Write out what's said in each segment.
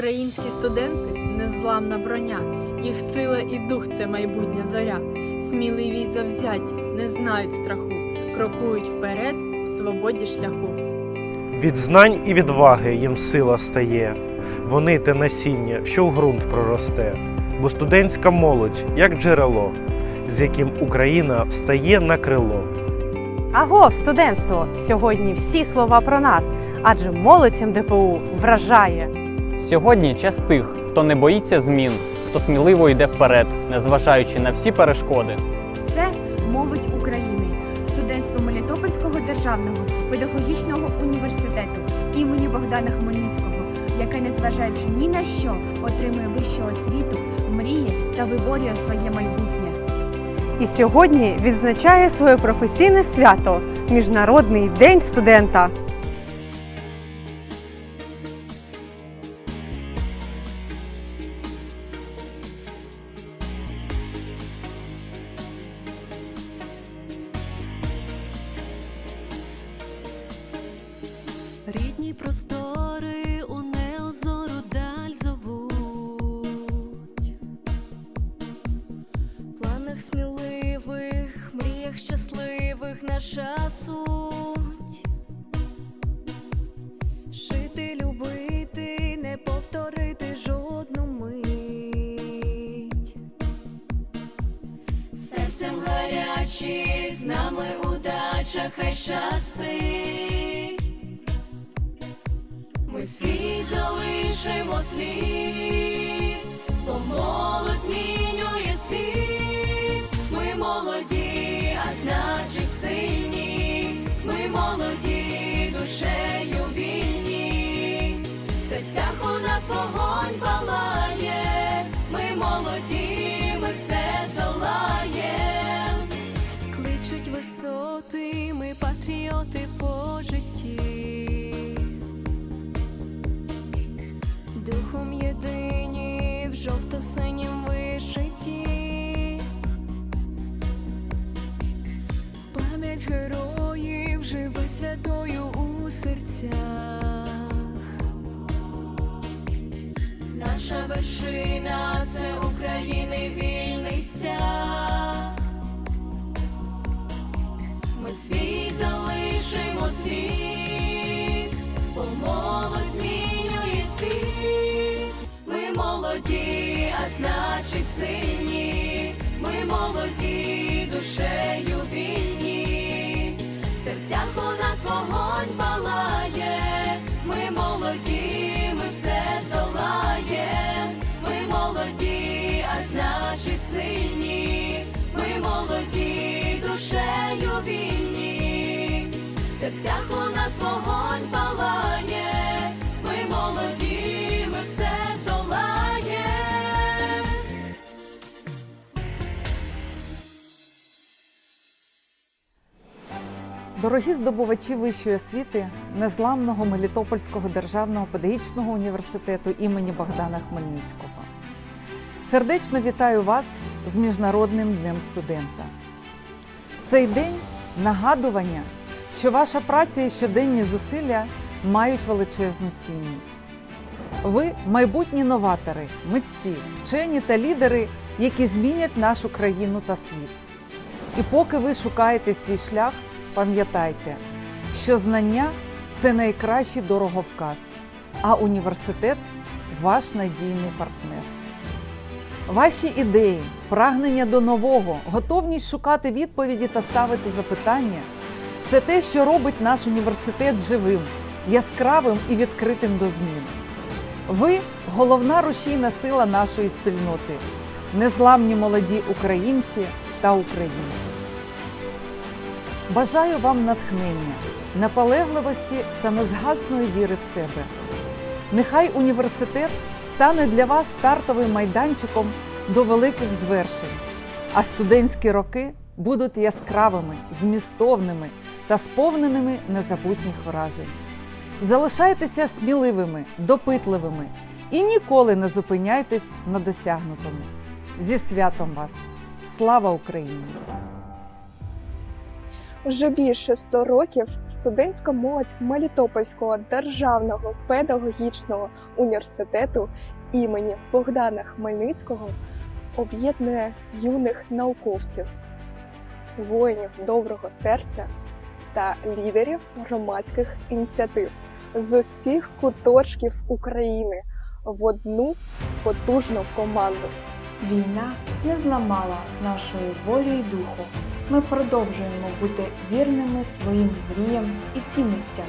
Українські студенти незламна броня, їх сила і дух це майбутня зоря. Сміливі й завзяті, не знають страху, крокують вперед в свободі шляху. Від знань і відваги їм сила стає. Вони те насіння, що в ґрунт проросте, бо студентська молодь, як джерело, з яким Україна встає на крило. Агов, студентство! Сьогодні всі слова про нас, адже молодь МДПУ вражає. Сьогодні час тих, хто не боїться змін, хто сміливо йде вперед, незважаючи на всі перешкоди. Це молодь України, студентство Мелітопольського державного педагогічного університету імені Богдана Хмельницького, яке, незважаючи ні на що, отримує вищу освіту, мріє та виборює своє майбутнє. І сьогодні відзначає своє професійне свято Міжнародний день студента. Наша суть. Жити, любити, не повторити жодну мить. Серцем гарячі, з нами удача, хай щастить. Серцях у нас вогонь палає. Ми молоді, ми все здолаєм. Кличуть висоти, ми патріоти по житті. Духом єдині в жовто-синім вишиті. Пам'ять героїв живе святою у серцях. Наша вершина це України вільний стяг. Ми свій залишимо слід, бо молодь змінює світ. Ми молоді, а значить Дорогі здобувачі вищої освіти незламного Мелітопольського державного педагогічного університету імені Богдана Хмельницького. Сердечно вітаю вас з Міжнародним днем студента. Цей день нагадування, що ваша праця і щоденні зусилля мають величезну цінність. Ви майбутні новатори, митці, вчені та лідери, які змінять нашу країну та світ. І поки ви шукаєте свій шлях, пам'ятайте, що знання це найкращий дороговказ, а університет ваш надійний партнер. Ваші ідеї, прагнення до нового, готовність шукати відповіді та ставити запитання це те, що робить наш університет живим, яскравим і відкритим до змін. Ви головна рушійна сила нашої спільноти, незламні молоді українці та українці. Бажаю вам натхнення, наполегливості та незгасної віри в себе. Нехай університет стане для вас стартовим майданчиком до великих звершень, а студентські роки будуть яскравими, змістовними та сповненими незабутніх вражень. Залишайтеся сміливими, допитливими і ніколи не зупиняйтесь на досягнутому. Зі святом вас! Слава Україні! Вже більше 100 років студентська молодь Мелітопольського державного педагогічного університету імені Богдана Хмельницького об'єднує юних науковців, воїнів доброго серця та лідерів громадських ініціатив з усіх куточків України в одну потужну команду. Війна не зламала нашої волі і духу. Ми продовжуємо бути вірними своїм мріям і цінностям,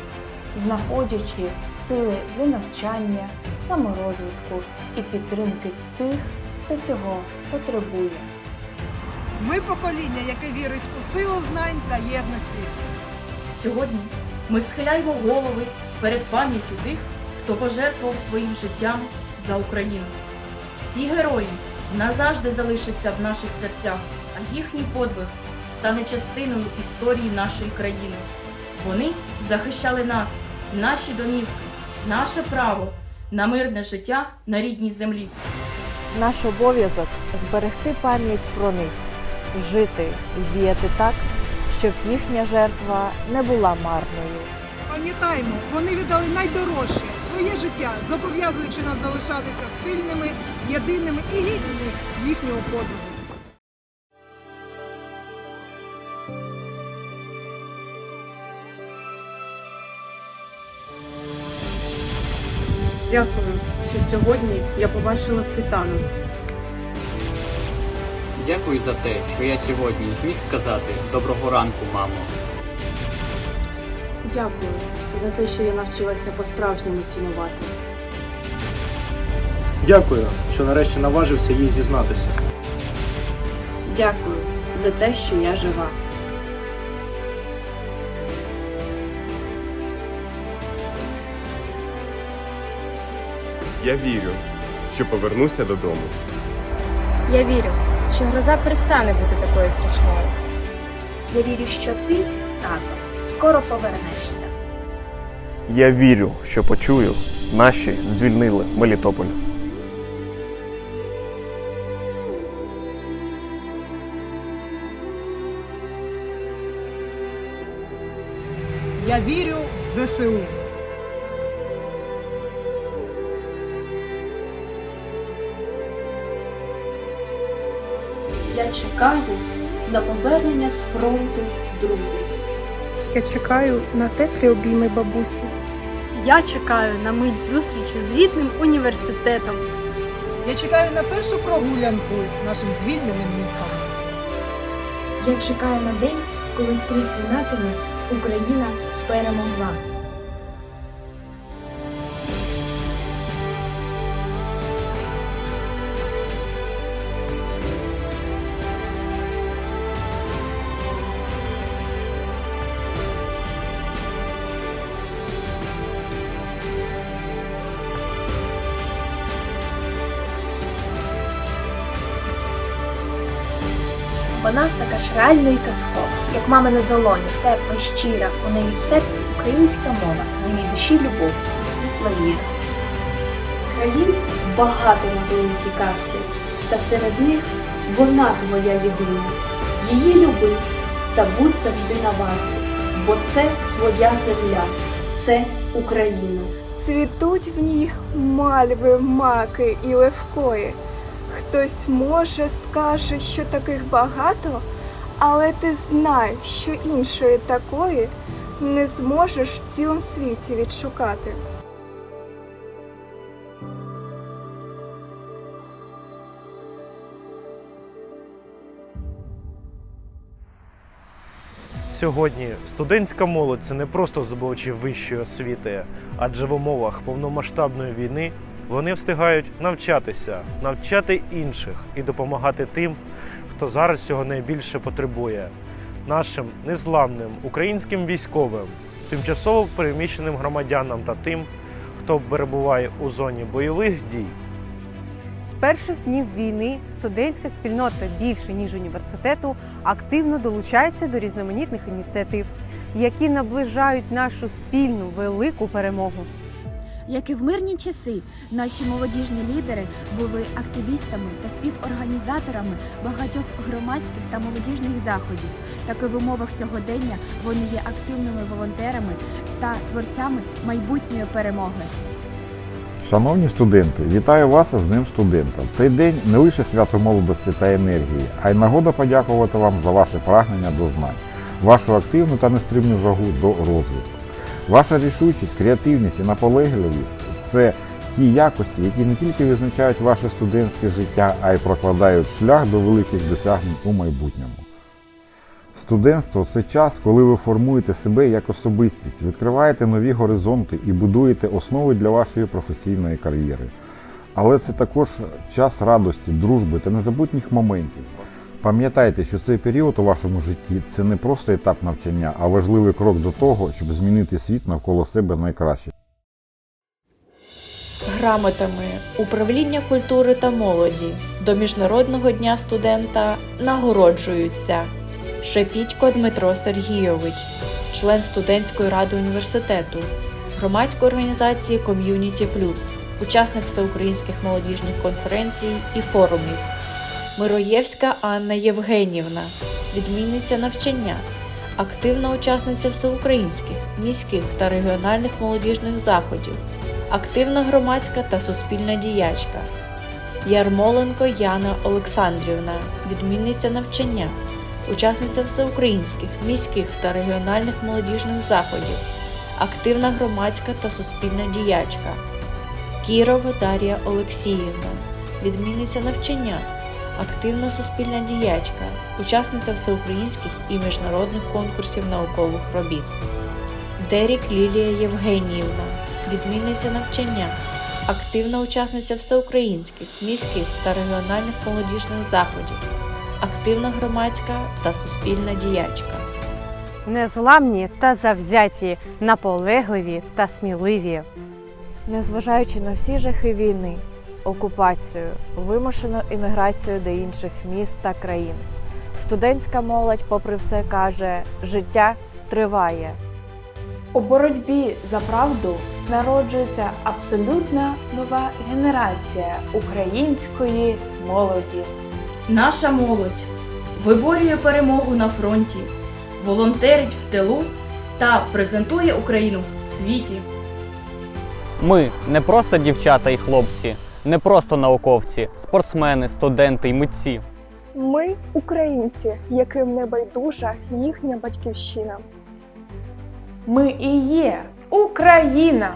знаходячи сили для навчання, саморозвитку і підтримки тих, хто цього потребує. Ми покоління, яке вірить у силу знань та єдності. Сьогодні ми схиляємо голови перед пам'яттю тих, хто пожертвував своїм життям за Україну. Ці герої назавжди залишаться в наших серцях, а їхній подвиг стане частиною історії нашої країни. Вони захищали нас, наші домівки, наше право на мирне життя на рідній землі. Наш обов'язок зберегти пам'ять про них, жити і діяти так, щоб їхня жертва не була марною. Пам'ятаємо, вони віддали найдорожче своє життя, зобов'язуючи нас залишатися сильними, єдиними і гідними їхнього подвигу. Дякую, що сьогодні я побачила світанок. Дякую за те, що я сьогодні зміг сказати доброго ранку, мамо. Дякую за те, що я навчилася по-справжньому цінувати. Дякую, що нарешті наважився їй зізнатися. Дякую за те, що я жива. Я вірю, що повернуся додому. Я вірю, що гроза перестане бути такою страшною. Я вірю, що ти, тато, скоро повернешся. Я вірю, що почую, наші звільнили Мелітополь. Я вірю в ЗСУ. Я чекаю на повернення з фронту друзів. Я чекаю на теплі обійми бабусі. Я чекаю на мить зустрічі з рідним університетом. Я чекаю на першу прогулянку нашим звільненим містом. Я чекаю на день, коли скрізь лунатиме Україна перемогла. Ж реальна і казкова, як мама на долоні, тепла, щира, у неї в серці українська мова, в її душі любов і світла віра. Країн багато на великій карті, та серед них вона твоя єдина. Її люби та будь завжди на варті, бо це твоя земля, це Україна. Цвітуть в ній мальви, маки і левкої. Хтось може скаже, що таких багато, але ти знай, що іншої такої не зможеш в цілому світі відшукати. Сьогодні студентська молодь це не просто здобувачі вищої освіти, адже в умовах повномасштабної війни вони встигають навчатися, навчати інших і допомагати тим, хто зараз цього найбільше потребує. Нашим незламним українським військовим, тимчасово переміщеним громадянам та тим, хто перебуває у зоні бойових дій. З перших днів війни студентська спільнота більше ніж університету активно долучається до різноманітних ініціатив, які наближають нашу спільну велику перемогу. Як і в мирні часи, наші молодіжні лідери були активістами та співорганізаторами багатьох громадських та молодіжних заходів. Так і в умовах сьогодення вони є активними волонтерами та творцями майбутньої перемоги. Шановні студенти, вітаю вас з Днем студента. Цей день не лише свято молодості та енергії, а й нагода подякувати вам за ваше прагнення до знань, вашу активну та нестримну жагу до розвитку. Ваша рішучість, креативність і наполегливість це ті якості, які не тільки визначають ваше студентське життя, а й прокладають шлях до великих досягнень у майбутньому. Студентство це час, коли ви формуєте себе як особистість, відкриваєте нові горизонти і будуєте основи для вашої професійної кар'єри. Але це також час радості, дружби та незабутніх моментів. Пам'ятайте, що цей період у вашому житті це не просто етап навчання, а важливий крок до того, щоб змінити світ навколо себе найкраще. Грамотами управління культури та молоді до Міжнародного дня студента нагороджуються Шепітько Дмитро Сергійович, член студентської ради університету, громадської організації Ком'юніті Плюс, учасник всеукраїнських молодіжних конференцій і форумів. Мироєвська Анна Євгенівна, відмінниця навчання, активна учасниця всеукраїнських, міських та регіональних молодіжних заходів, активна громадська та суспільна діячка. Ярмоленко Яна Олександрівна, відмінниця навчання, учасниця всеукраїнських, міських та регіональних молодіжних заходів, активна громадська та суспільна діячка. Кірова Дар'я Олексіївна, відмінниця навчання, активна суспільна діячка, учасниця всеукраїнських і міжнародних конкурсів наукових робіт. Дерік Лілія Євгеніївна, відмінниця навчання, активна учасниця всеукраїнських, міських та регіональних молодіжних заходів, активна громадська та суспільна діячка. Незламні та завзяті, наполегливі та сміливі. Незважаючи на всі жахи війни, окупацію, вимушену імміграцію до інших міст та країн, студентська молодь, попри все, каже: життя триває. У боротьбі за правду народжується абсолютно нова генерація української молоді. Наша молодь виборює перемогу на фронті, волонтерить в тилу та презентує Україну світі. Ми не просто дівчата і хлопці, не просто науковці, спортсмени, студенти й митці. Ми українці, яким не байдужа їхня батьківщина. Ми і є Україна!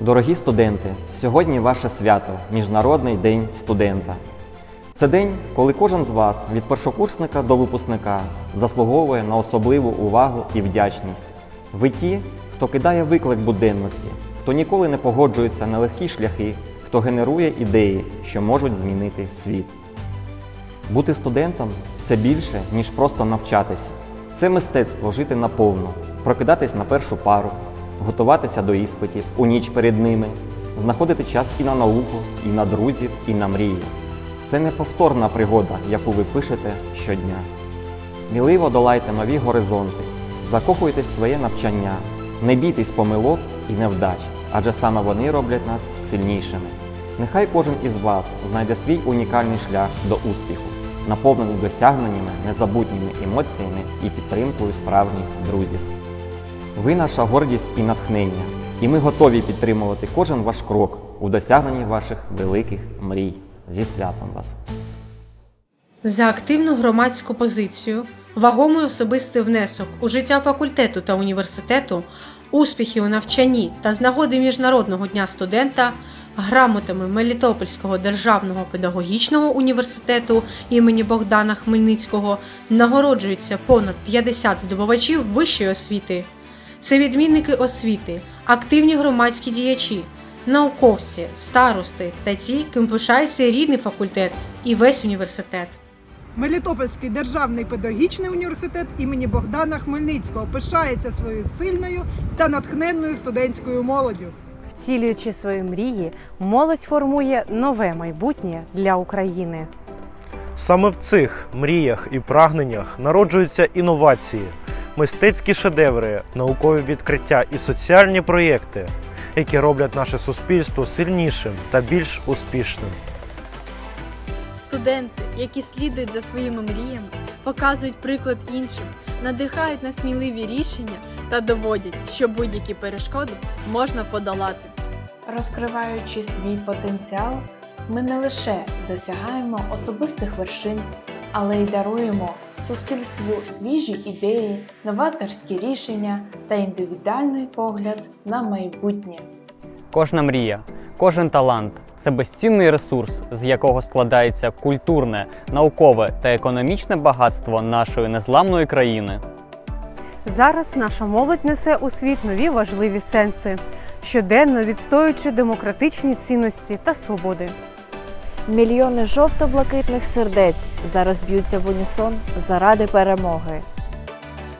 Дорогі студенти, сьогодні ваше свято Міжнародний день студента. Це день, коли кожен з вас від першокурсника до випускника заслуговує на особливу увагу і вдячність. Ви ті, хто кидає виклик буденності, хто ніколи не погоджується на легкі шляхи, хто генерує ідеї, що можуть змінити світ. Бути студентом це більше, ніж просто навчатися. Це мистецтво жити наповну, прокидатись на першу пару, готуватися до іспитів у ніч перед ними, знаходити час і на науку, і на друзів, і на мрії. Це неповторна пригода, яку ви пишете щодня. Сміливо долайте нові горизонти, закохуйтесь в своє навчання, не бійтесь помилок і невдач, адже саме вони роблять нас сильнішими. Нехай кожен із вас знайде свій унікальний шлях до успіху, наповнений досягненнями, незабутніми емоціями і підтримкою справжніх друзів. Ви наша гордість і натхнення, і ми готові підтримувати кожен ваш крок у досягненні ваших великих мрій. Зі святом вас! За активну громадську позицію, вагомий особистий внесок у життя факультету та університету, успіхи у навчанні та з нагоди Міжнародного дня студента, грамотами Мелітопольського державного педагогічного університету імені Богдана Хмельницького нагороджується понад 50 здобувачів вищої освіти. Це відмінники освіти, активні громадські діячі, науковці, старости та ті, ким пишається рідний факультет і весь університет. Мелітопольський державний педагогічний університет імені Богдана Хмельницького пишається своєю сильною та натхненною студентською молоддю. Вцілюючи свої мрії, молодь формує нове майбутнє для України. Саме в цих мріях і прагненнях народжуються інновації, мистецькі шедеври, наукові відкриття і соціальні проєкти, які роблять наше суспільство сильнішим та більш успішним. Студенти, які слідують за своїми мріями, показують приклад іншим, надихають на сміливі рішення та доводять, що будь-які перешкоди можна подолати. Розкриваючи свій потенціал, ми не лише досягаємо особистих вершин, але й даруємо суспільству свіжі ідеї, новаторські рішення та індивідуальний погляд на майбутнє. Кожна мрія, кожен талант це безцінний ресурс, з якого складається культурне, наукове та економічне багатство нашої незламної країни. Зараз наша молодь несе у світ нові важливі сенси, щоденно відстоюючи демократичні цінності та свободи. Мільйони жовто-блакитних сердець зараз б'ються в унісон заради перемоги.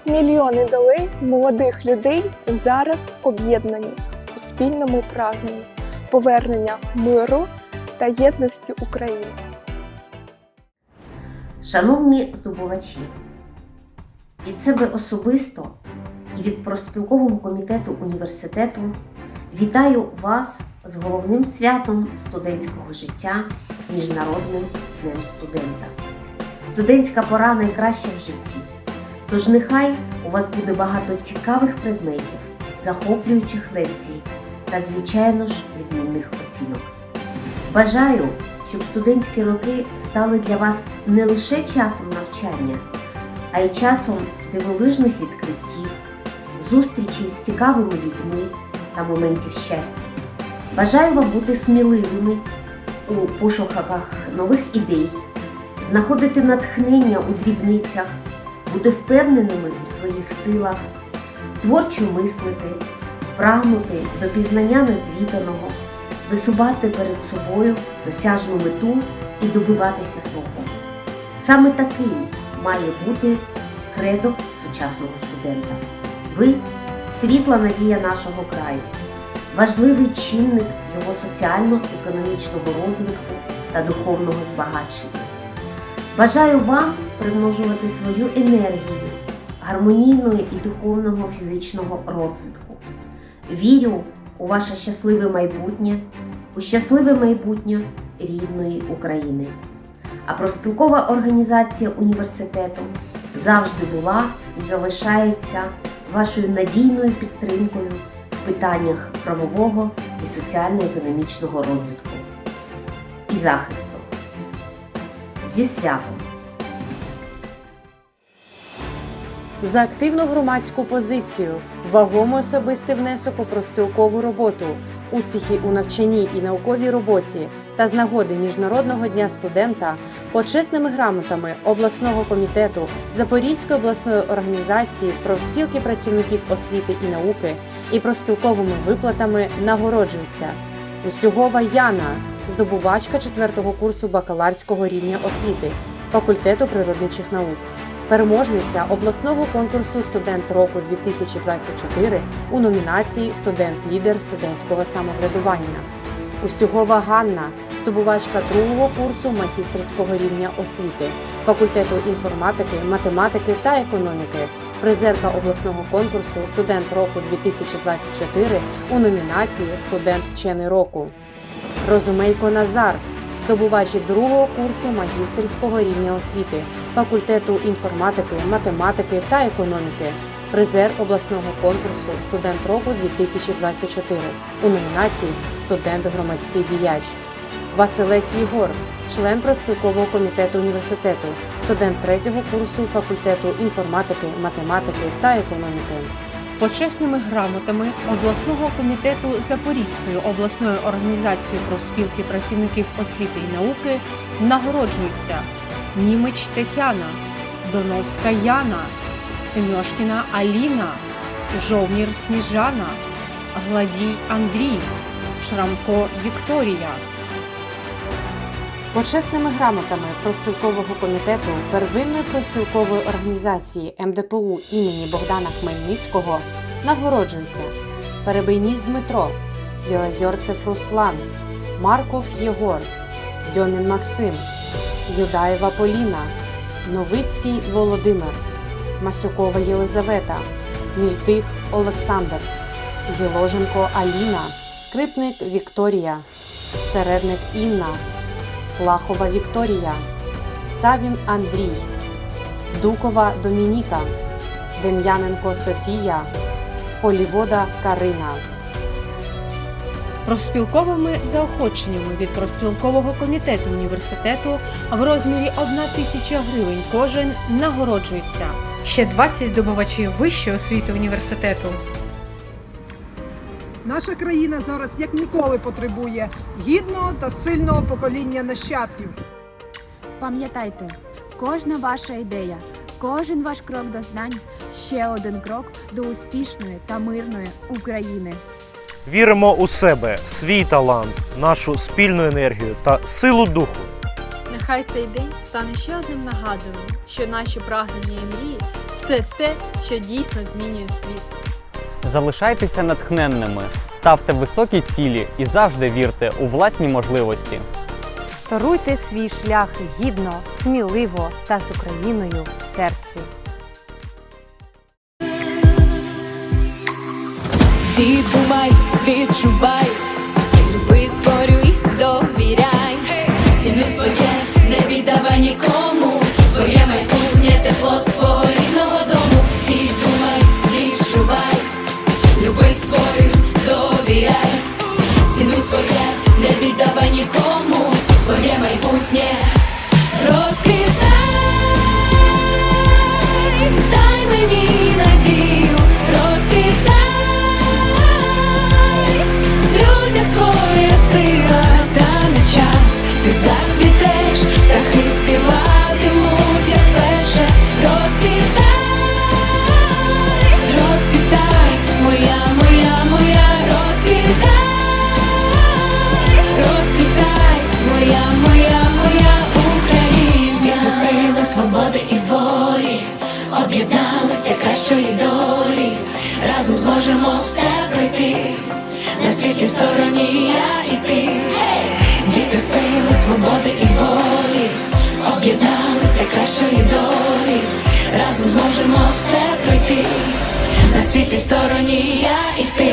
Мільйони долей молодих людей зараз об'єднані у спільному прагненні повернення миру та єдності України. Шановні здобувачі, від себе особисто і від профспілкового комітету університету вітаю вас з головним святом студентського життя Міжнародним днем студента. Студентська пора найкраща в житті. Тож нехай у вас буде багато цікавих предметів, захоплюючих лекцій та, звичайно ж, відмінних оцінок. Бажаю, щоб студентські роки стали для вас не лише часом навчання, а й часом дивовижних відкриттів, зустрічей з цікавими людьми та моментів щастя. Бажаю вам бути сміливими у пошуках нових ідей, знаходити натхнення у дрібницях, бути впевненими у своїх силах, творчо мислити, прагнути до пізнання незвіданого, висувати перед собою досяжну мету і добиватися свого. Саме таким має бути кредо сучасного студента. Ви світла надія нашого краю, важливий чинник його соціально-економічного розвитку та духовного збагачення. Бажаю вам примножувати свою енергію гармонійного і духовного фізичного розвитку. Вірю у ваше щасливе майбутнє, у щасливе майбутнє рідної України. А профспілкова організація університету завжди була і залишається вашою надійною підтримкою в питаннях правового і соціально-економічного розвитку і захисту. Зі святом! За активну громадську позицію, вагомий особистий внесок у проспілкову роботу, успіхи у навчанні і науковій роботі та з нагоди Міжнародного дня студента почесними грамотами обласного комітету Запорізької обласної організації профспілки працівників освіти і науки і проспілковими виплатами нагороджується. Устюгова Яна, здобувачка 4-го курсу бакаларського рівня освіти факультету природничих наук переможниця обласного конкурсу Студент року 2024 у номінації Студент-лідер студентського самоврядування. Устюгова Ганна, здобувачка другого курсу магістерського рівня освіти, факультету інформатики, математики та економіки, призерка обласного конкурсу Студент року 2024 у номінації Студент вчений року. Розумейко Назар, здобувач другого курсу магістерського рівня освіти, факультету інформатики, математики та економіки, призер обласного конкурсу Студент року 2024 у номінації Студент громадський діяч. Василець Єгор, член профспілкового комітету університету, студент третього курсу факультету інформатики, математики та економіки. Почесними грамотами обласного комітету Запорізької обласної організації профспілки працівників освіти і науки нагороджуються Німич Тетяна, Доновська Яна, Семьошкіна Аліна, Жовнір Сніжана, Гладій Андрій, Шрамко Вікторія. Почесними грамотами профспілкового комітету первинної профспілкової організації МДПУ імені Богдана Хмельницького нагороджуються Перебийніс Дмитро, Білозерцев Руслан, Марков Єгор, Дьомін Максим, Юдаєва Поліна, Новицький Володимир, Масюкова Єлизавета, Мільтих Олександр, Єложенко Аліна, скрипник Вікторія, середник Інна, Плахова Вікторія, Савін Андрій, Дукова Домініка, Дем'яненко Софія, Полівода Карина. Профспілковими заохоченнями від профспілкового комітету університету в розмірі 1 тисяча гривень кожен нагороджується. Ще 20 здобувачів вищої освіти університету. Наша країна зараз як ніколи потребує гідного та сильного покоління нащадків. Пам'ятайте, кожна ваша ідея, кожен ваш крок до знань ще один крок до успішної та мирної України. Віримо у себе, свій талант, нашу спільну енергію та силу духу. Нехай цей день стане ще одним нагадуванням, що наші прагнення і мрії це те, що дійсно змінює світ. Залишайтеся натхненними, ставте високі цілі і завжди вірте у власні можливості. Торуйте свій шлях гідно, сміливо та з Україною в серці. Ти думай, відчувай, люби, створюй, довіряй. Ціни своє, не віддавай нікому, своє майбутнє тепло свого рідного дому. Ти думай, відчувай, люби, створюй, довіряй. Ціни своє, не віддавай нікому, своє майбутнє світлій стороні я і ти.